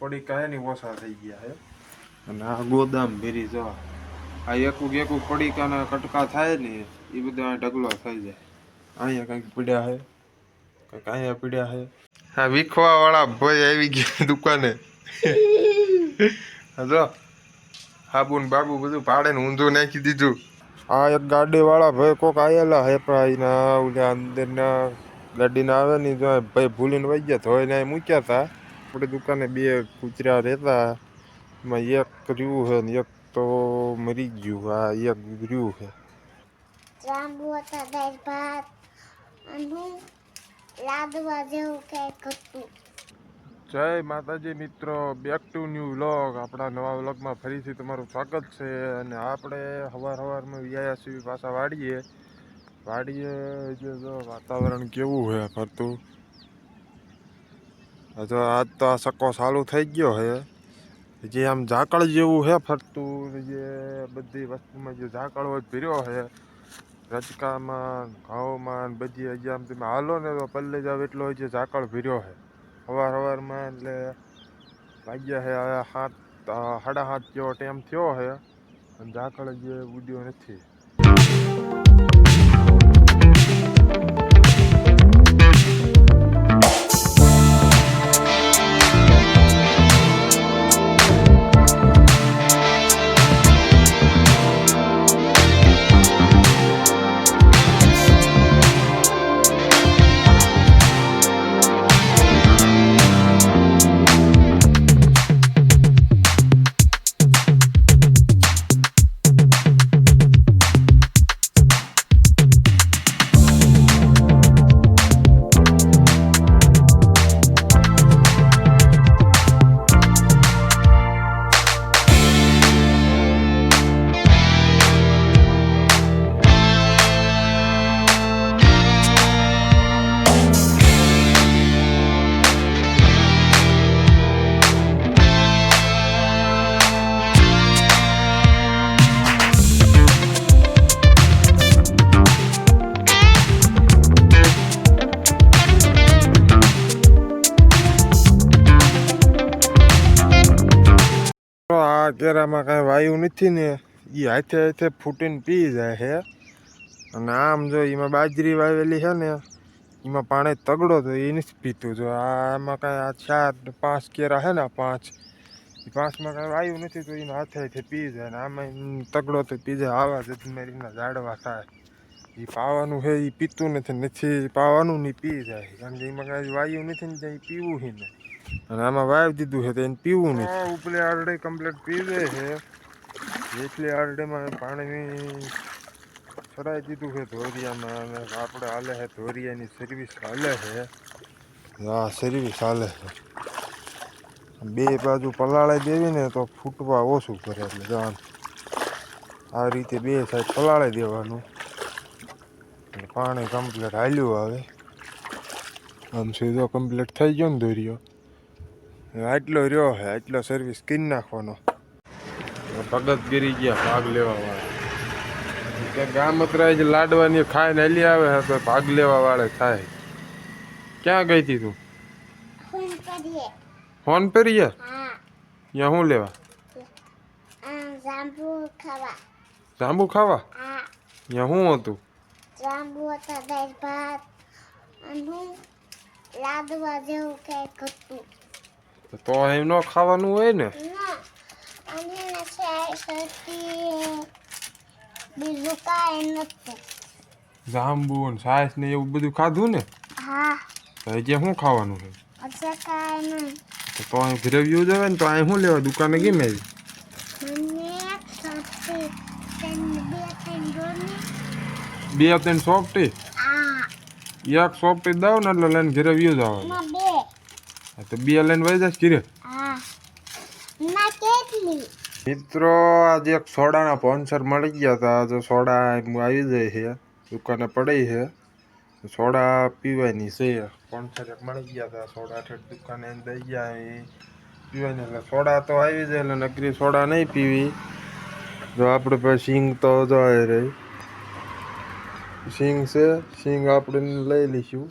પડીકા હે ને ઓછા થઈ ગયા હે. અને આ ગોદામ ભેરી જવા આ એકુક એકુક પડીકાના કટકા થાય ને એ બધા આ ઢગલો થઈ જાય. અહીંયા કંઈક પીડ્યા હે, કંઈક અહીંયા પીડ્યા હે. હા વીખવા વાળા ભાઈ આવી ગયા દુકાને. જો હાબુ ને બાબુ બધું ભાડે ને ઊંધું નાખી દીધું. આ એક ગાડી વાળા ભાઈ કોક આયેલા હે પણ એના ઓલા અંદરના ગાડીના આવે ને, જો ભાઈ ભૂલીને વહી ગયા તો એને મૂક્યા હતા આપણી દુકાને બે કૂતરા રહેતા. એમાં એક રહ્યું છે ને એક તો મરી ગયું આ એક રહ્યું છે. લાંબુ હતા દાળ ભાત અને લાદવા જેવું કંઈક હતું. જય માતાજી મિત્રો બેક ટુ ન્યૂ વ્લોગ આપણા નવા વ્લોગમાં ફરીથી તમારું સ્વાગત છે અને આપણે હવાર હવારમાં વ્યાયા છીએ પાછા વાડીએ. વાડીએ જો વાતાવરણ કેવું છે ફરતું? હજુ આજ તો આ સક્કો ચાલુ થઈ ગયો છે જે આમ ઝાકળ જેવું છે ફરતું જે બધી વસ્તુમાં જે ઝાકળ હોય ભીર્યો છે રચકામાં ઘઉંમાં બધી હજી આમ તમે હાલો ને તો પલ્લે જાવ એટલો જે ઝાકળ ભીર્યો છે સવાર સવારમાં એટલે વાગ્યા છે હવે સાત સાડા સાત જેવો ટાઈમ થયો છે અને ઝાકળ જે ઉડ્યો નથી. કેરામાં કાંઈ વાયુ નથી ને એ હાથે હાથે ફૂટીને પી જાય છે અને આમ જો એમાં બાજરી વાવેલી છે ને, એમાં પાણી તગડો તો એ નથી પીતું. જો આમાં કાંઈ આ ચાર, પાંચ કેરા છે ને પાંચ એ પાંચમાં કાંઈ વાયુ નથી તો એના હાથે હાથે પી જાય ને આમાં તગડો તો પી જાય, આવા જ મેરીના ઝાડવા થાય. એ પાવાનું છે એ પીતું નથી નથી પાવાનું નહીં પી જાય. કારણ કે એમાં કાંઈ વાયુ નથી ને ઈ પીવું છે ને. અને આમાં વાવી દીધું છે તો એને પીવું નહીં. ઉપલી આરડે કમ્પ્લીટ પીવે છે. એટલી આરડેમાં પાણી ચડાઈ દીધું છે ધોરિયામાં અને આપણે હાલે છે ધોરિયાની સર્વિસ હાલે છે. હા સર્વિસ હાલે છે. બે બાજુ પલાળાઈ દેવી ને તો ફૂટવા ઓછું કરે એટલે જવાનું. આ રીતે બે સાઈડ પલાળે દેવાનું. પાણી કમ્પ્લીટ હાલ્યું આવે. આમ સીધો કમ્પ્લીટ થઈ ગયો ને દોર્યો આટલો રહ્યો હે આટલો સર્વિસ કરી નાખવાનો. ભગત ગીરી ગયા ભાગ લેવા વાળા ત્યાં ગામતરા જ લાડવાની ખાઈને હલી આવે તો ભાગ લેવા વાળે થાય. ક્યાં ગઈ હતી તું? ફોન પર ફોન પેરીએ હા. ત્યાં શું લેવા? જાંબુ ખાવા. જાંબુ ખાવા? હા. ત્યાં શું હતું? જાંબુ હતા ભાત લાડવા જેવું કંઈક હતું. તો એમ ન ખાવાનું હોય ને? જાંબુ ને છાશ ને એવું બધું ખાધું ને? હા. તો હજી શું ખાવાનું છે? તો અહીં ફેરવ્યું જવાય ને તો અહીં શું લેવા દુકાને ત્રણ બે ત્રણ સોફ્ટી એક સોફ્ટી દઉં ને એટલે લઈને ઘરે વ્યૂ જવાનું તો બે લઈને વહી જાય ઘરે હા. ના કેટલી? મિત્રો આજે એક સોડાના પોન્સર મળી ગયા હતા. જો સોડા આવી જાય છે. દુકાને પડી છે. સોડા પીવાની છે. પોન્સર એક મળી ગયા હતા. સોડા ઠેઠ દુકાને દઈ ગયા એ પીવાની એટલે સોડા તો આવી જાય એટલે નકરી સોડા નહીં પીવી. જો આપણે પાસે સિંગ તો જાય રહી સિંગ છે સિંગ આપણે લઈ લઈશું.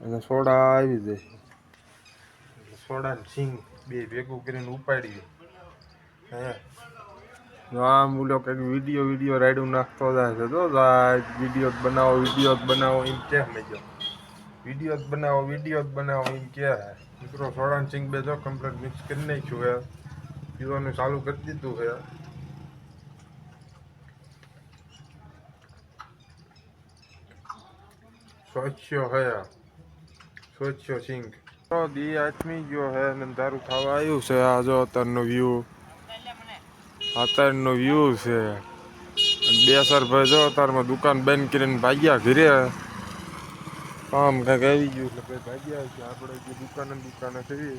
અને સોડા આવી જશે સોડા ને બે ભેગું કરીને ઉપાડ્યું. હે? જો આમ ઓલો કંઈક વીડિયો વીડિયો રાઈડું નાખતો જાય છે. જો વીડિયો જ બનાવો વીડિયો જ બનાવો, એમ કે મેં વીડિયો જ બનાવો વીડિયો જ બનાવો, એમ કે. મિત્રો સોળાન સિંગ બે જો કમ્પ્લેટ મિક્સ કરી નાખ્યું હે. પીવાનું ચાલુ કરી દીધું હે. સ્વચ્છ હયા સ્વચ્છ સિંગ. તો દી આથમી ગયો હે ને તારું ખાવા આવ્યું છે. આ જો અત્યારનો વ્યૂ અત્યારનો વ્યૂ છે. બે સર ભાઈ જો અત્યારમાં દુકાન બંધ કરીને ભાગ્યા ઘરે. કામ કાંઈક આવી ગયું એટલે ભાઈ ભાગ્યા છે. આપણે જે દુકાને દુકાને કરી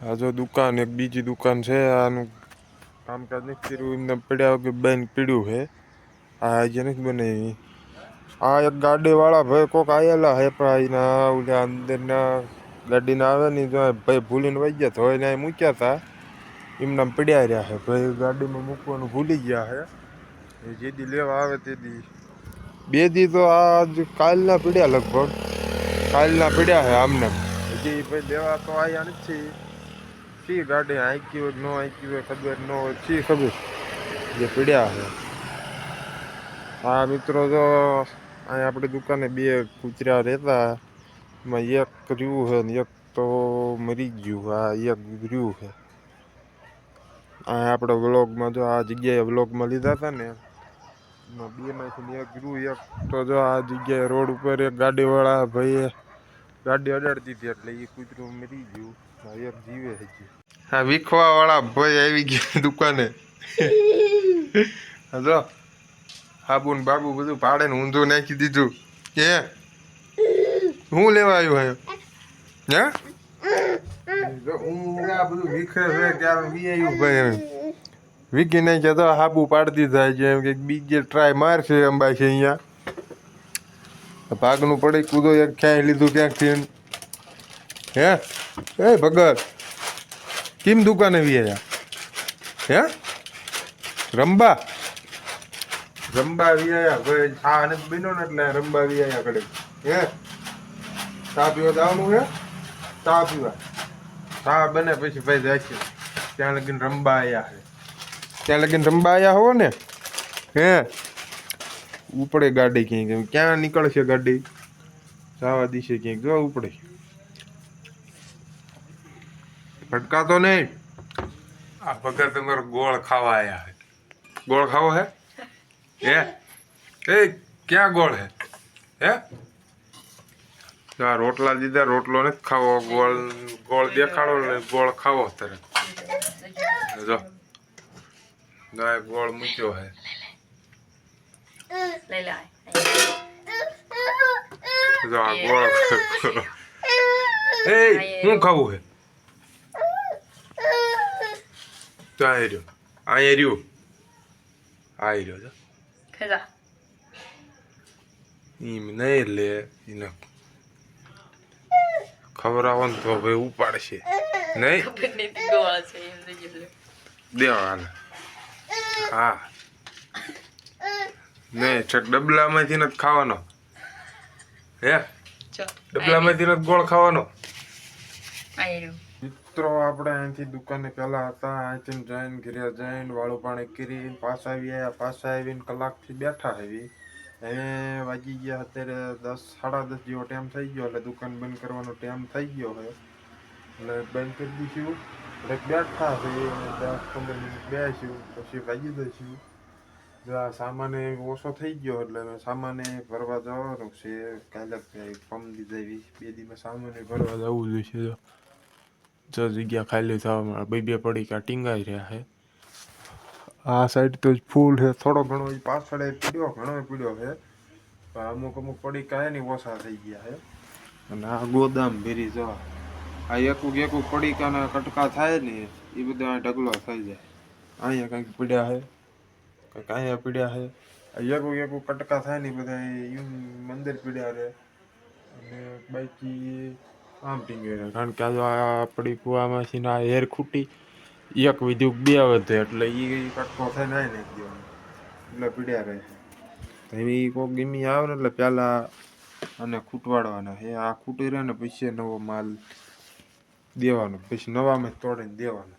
આ જો દુકાન, એક બીજી દુકાન છે. આનું કામકાજ નથી કર્યું. એમને પડ્યા વગર બંધ પીડ્યું છે. આ આજે નથી બનાવી. આ એક ગાડી વાળા ભાઈ કોક આયેલા હે પણ એના ઓલા અંદરના ગાડીના આવે ને તો ભાઈ ભૂલીને વહી ગયા તો એને મૂક્યા હતા એમના પડ્યા રહ્યા છે ભાઈ ગાડીમાં મૂકવાનું ભૂલી ગયા છે એ જે દી લેવા આવે તે દી. બે દી તો આજ કાલના પડ્યા લગભગ. કાલના પડ્યા છે આમને. હજી ભાઈ લેવા તો આવ્યા નથી. શી ગાડી આંકી હોય ન આંકી હોય ખબર ન હોય, શી ખબર? જે પડ્યા છે આ મિત્રો તો અહીં આપણી દુકાને બે કૂતરા રહેતા. એમાં એક રહ્યું છે ને એક તો મરી ગયું આ એક રહ્યું છે. આ આપણે વ્લોગમાં જો આ જગ્યાએ વ્લોગમાં લીધા હતા ને, એમાં બેમાંથી એક રહ્યું, એક તો જો આ જગ્યાએ રોડ ઉપર એક ગાડીવાળા ભાઈએ ગાડી અડાડી દીધી એટલે એ કૂતરું મરી ગયું એક જીવે હજી. હા વિખવાવાળા ભાઈ આવી ગયા દુકાને. હા જો હાબુ ને બાબુ બધું પાડે ને ઊંધું નાખી દીધું. કે? હું લેવા આવ્યો હે? એમ. નાખ્યા તો હાબુ પાડતી થાય છે એમ કે બીજે ટ્રાય મારશે અંબાઈ છે અહીંયા. ભાગનું પડે કૂદો એક ક્યાંય લીધું ક્યાંકથી હે? એ ભગત, કેમ દુકાને વી હે? રંબા? રંબા વી આયા ભાઈ ચા અને બીનો ને એટલે રંબા વી આયા કડે. હે? ચા પીવા જવાનું હે? ચા પીવા. ચા બને પછી ભાઈ જાય છે ત્યાં લગીને રંબા આયા છે ત્યાં લગીને રંબા આયા હો ને? હે? ઉપડે ગાડી ક્યાંક ક્યાં નીકળશે ગાડી? જવા દિશે ક્યાંક જો ઉપડે. ભટકાતો નહીં. આ ભગત તમારો ગોળ ખાવા આયા હે. ગોળ ખાવો હે? હે? એ ક્યાં ગોળ હે? હે? જો આ રોટલા દીધા રોટલો નથી ખાવો ગોળ ગોળ દેખાડો ને ગોળ ખાવો તરત જો. ગાય ગોળ મૂક્યો હે. જો આ ગોળ એ. હું ખાવું હે? તો આ રહ્યો. આ રહ્યો. આ રહ્યો ખજા એમ નહીં લે એને ખવડાવો ને તો ભાઈ ઉપાડશે નહીં ખબર દેવાના હા નહીં ડબલામાંથી નથી ખાવાનો હે ડબલામાંથી નથી ગોળ ખાવાનો આયરું મિત્રો, આપણે અહીંથી દુકાને પહેલા હતા. અહીંથી જઈને ઘરે જઈને વાળું પાણી કરી પાછા આવી આવ્યા પાછા આવીને કલાકથી બેઠા આવી હવે વાગી ગયા અત્યારે દસ, સાડા દસ જેવો ટાઈમ થઈ ગયો એટલે દુકાન બંધ કરવાનો ટાઈમ થઈ ગયો હવે એટલે બંધ કરી દઈશું. એટલે બેઠા છે દસ, પંદર મિનિટ બેસીશું. પછી વાગી દઈશું આ સામાન ઓછો થઈ ગયો એટલે સામાન ભરવા જવાનું છે. કાલે પમ દીધા બે દિવસ સામાન ભરવા જવું જોઈશે જો જગ્યા ખાલી થવા બે બે પડીકા ટીંગાઈ રહ્યા છે. આ સાઈડ તો ફૂલ છે. થોડો ઘણો પાછળ પીડ્યો ઘણો પીડ્યો છે. અમુક અમુક પડીકા હે નહીં ઓછા થઈ ગયા છે. અને આ ગોદામ ભેરી જવા આ એકુક એકુક પડીકાના કટકા થાય ને એ બધા ઢગલો થઈ જાય. અહીંયા કંઈક પીડ્યા છે. કંઈક અહીંયા પીડ્યા છે. એકુક એકુક કટકા થાય ને બધા મંદિર પીડ્યા રહે અને બાકી આમ ટીંગે કારણ કે આજે આ આપણી કુવામાંથી ના હેર ખૂટી, એક વિધુક બે વધે એટલે એ કટકો થાય નાય નાખી દેવાનો. એટલે પીડ્યા રહે. તો એ કોક ગીમી આવે ને એટલે પહેલાં અને ખૂટવાડવાના. હે, આ ખૂટી રહે ને પછી નવો માલ દેવાનો. પછી નવામાં તોડીને દેવાનો.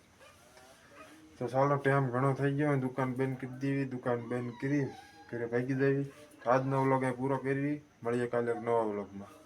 તો ચાલો, ટાઈમ ઘણો થઈ ગયો દુકાન બંધ કરી દેવી, દુકાન બંધ કરી, ઘરે ભાગી દેવી આજનો વ્લોગ એ પૂરો કરી. મળીએ કાલે નવા વ્લોગમાં.